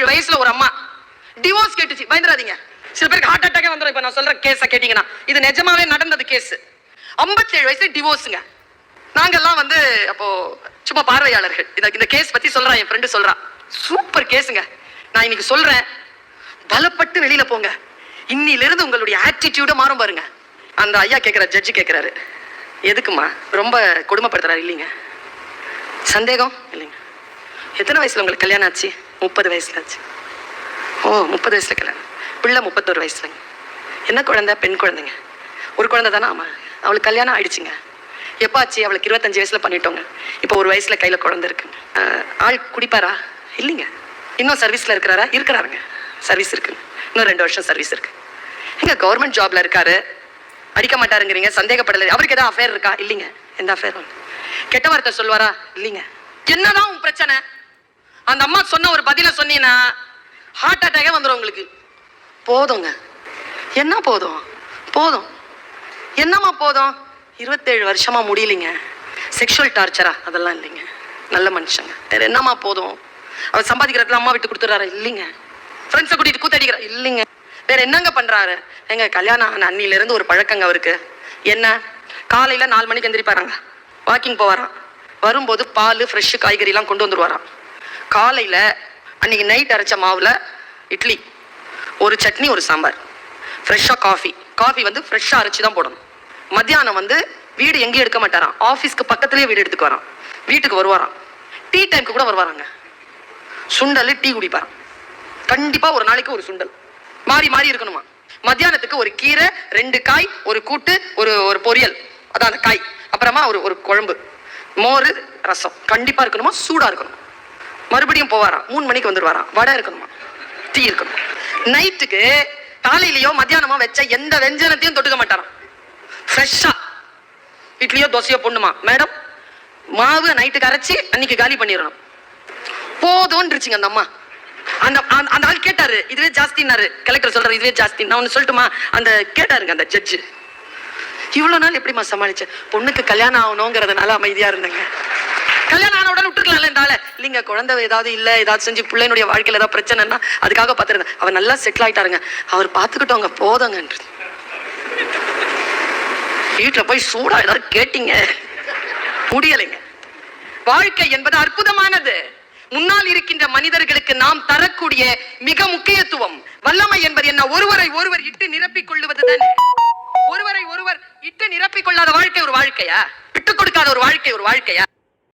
ஏழு வயசுல ஒரு அம்மா. டிவோர்ஸ் கேட்டுச்சு. பயந்துடாதீங்க. சில பேருக்கு ஹார்ட் அட்டாக்கே வந்துடும். இப்ப நான் சொல்ற கேஸ கேட்டீங்கன்னா. இது நிஜமாவே நடந்தது கேஸ் ஐம்பத்தேழு வயசு டிவோர்ஸுங்க நாங்கெல்லாம் வந்து அப்போ சும்மா பார்வையாளர்கள். இதை இந்த கேஸ் பத்தி சொல்றான் என் ஃப்ரெண்டு சொல்றான் சூப்பர் கேஸுங்க நான் இன்னைக்கு சொல்றேன். பலப்பட்டு வெளியில போங்க. இன்னிலிருந்து உங்களுடைய ஆட்டிடியூட மாறும் பாருங்க. அந்த ஐயா கேக்குற ஜட்ஜி கேக்குறாரு. எதுக்குமா ரொம்ப கொடுமைப்படுத்துறாரு இல்லைங்க. சந்தேகம்? இல்லைங்க. எத்தனை வயசுல உங்களுக்கு கல்யாணம் ஆச்சு? முப்பது வயசுல ஆச்சு ஓ முப்பது வயசுல கல்யாணம். பிள்ளை முப்பத்தொரு வயசுலங்க என்ன குழந்தை? பெண் குழந்தைங்க. ஒரு குழந்தை தானே? ஆமாம் அவளுக்கு கல்யாணம் ஆயிடுச்சுங்க. எப்போ ஆச்சு? அவளுக்கு இருபத்தஞ்சு வயசுல பண்ணிட்டோங்க. இப்போ ஒரு வயசுல கையில் குழந்தை இருக்குங்க ஆள் குடிப்பாரா? இல்லைங்க. இன்னும் சர்வீஸில் இருக்கிறாரா? இருக்கிறாருங்க. சர்வீஸ் இருக்குங்க இன்னும் ரெண்டு வருஷம் சர்வீஸ் இருக்கு. எங்க கவர்மெண்ட் ஜாப்ல இருக்காரு. அடிக்க மாட்டாருங்கிறீங்க. சந்தேகப்படல. அவருக்கு ஏதாவது அஃபேர் இருக்கா? இல்லைங்க. எந்த அஃபேர் கெட்ட வார்த்தை சொல்வாரா இல்லைங்க. என்னதான் உன் பிரச்சனை? அந்த அம்மா சொன்ன ஒரு பதில சொன்னீங்கன்னா ஹார்ட் அட்டாக்கே வந்துடும் உங்களுக்கு. போதுங்க. என்ன போதும்? போதும். என்னம்மா போதும்? இருபத்தேழு வருஷமா முடியலைங்க. செக்ஷுவல் டார்ச்சரா அதெல்லாம் இல்லைங்க. நல்ல மனுஷங்க. வேற என்னம்மா போதும்? அவர் சம்பாதிக்கிறதுல அம்மா விட்டு கொடுத்துறாரு இல்லைங்க. ஃப்ரெண்ட்ஸை கூட்டிட்டு கூத்தடிக்கிற? இல்லைங்க. வேற என்னங்க பண்றாரு? எங்க கல்யாணம் ஆன அன்னில இருந்து ஒரு பழக்கங்க அவருக்கு. என்ன? காலையில நாலு மணிக்கு எந்திரிப்பாராங்க. வாக்கிங் போவாராம். வரும்போது பால் ஃப்ரெஷ்ஷு காய்கறிலாம் கொண்டு வந்துருவாராம். காலையில் அன்னைக்கு நைட் அரைச்ச மாவில் இட்லி ஒரு சட்னி ஒரு சாம்பார். ஃப்ரெஷ்ஷாக காஃபி காஃபி வந்து ஃப்ரெஷ்ஷாக அரைச்சி தான் போடணும். மத்தியானம் வந்து வீடு எங்கேயும் எடுக்க மாட்டாராம். ஆஃபீஸ்க்கு பக்கத்துலேயே வீடு எடுத்துக்கு வரான். வீட்டுக்கு வருவாராம். டீ டைம்க்கு கூட வருவாராங்க. சுண்டல் டீ குடிப்பாராம். கண்டிப்பாக ஒரு நாளைக்கு ஒரு சுண்டல். மாறி மாறி இருக்கணுமா? மத்தியானத்துக்கு ஒரு கீரை ரெண்டு காய் ஒரு கூட்டு ஒரு ஒரு பொரியல். அதான் அந்த காய். அப்புறமா ஒரு ஒரு குழம்பு. மோர் ரசம். கண்டிப்பாக இருக்கணுமா? சூடாக இருக்கணும்? மறுபடியும் போவாராம் மூணு மணிக்கு வந்துடுவாராம் வடை இருக்கணுமா? டீ இருக்கணும். நைட்டுக்கு காலையிலயோ மத்தியானமோ வச்ச எந்த வெஞ்சனத்தையும் தொட்டுக்க மாட்டாராம். ஃப்ரெஷ்ஷா இட்லியோ தோசையோ பொண்ணுமா மேடம் மாவு நைட்டுக்கு அரைச்சி அன்னைக்கு காலி பண்ணிடணும். போதும்ன்றுச்சுங்க அந்த அம்மா. அந்த அந்த- அந்த ஆள் கேட்டாரு இதுவே ஜாஸ்தின்னாரு. கலெக்டர் சொல்றாரு இதுவே ஜாஸ்தி. நான் ஒன்று சொல்லட்டுமா? அந்த கேட்டாருங்க அந்த ஜட்ஜு இவ்வளோ நாள் எப்படிம்மா சமாளிச்சேன் பொண்ணுக்கு கல்யாணம் ஆகணுங்கிறதுனால அமைதியாக இருந்தேங்க. கல்யாணம் ஆன உடனே விட்டுருக்கலாம்ல இருந்தால இல்லைங்க குழந்தை ஏதாவது இல்ல ஏதாவது செஞ்சு பிள்ளைனுடைய வாழ்க்கையில ஏதாவது பிரச்சனைன்னா அதுக்காக பார்த்துருந்தேன் அவர் நல்லா செட்டில் ஆயிட்டாருங்க. அவர் பார்த்துக்கிட்டவங்க போதங்கன்றது. வீட்டுல போய் சூடா ஏதாவது கேட்டீங்க. முடியலைங்க. வாழ்க்கை என்பது அற்புதமானது. முன்னால் இருக்கின்ற மனிதர்களுக்கு நாம் தரக்கூடிய மிக முக்கியத்துவம். வல்லமை என்பது என்ன? ஒருவரை ஒருவர் இட்டு நிரப்பிக் கொள்ளுவது தானே. ஒருவரை ஒருவர் இட்டு நிரப்பிக் கொள்ளாத வாழ்க்கை ஒரு வாழ்க்கையா? விட்டுக் கொடுக்காத ஒரு வாழ்க்கை ஒரு வாழ்க்கையா?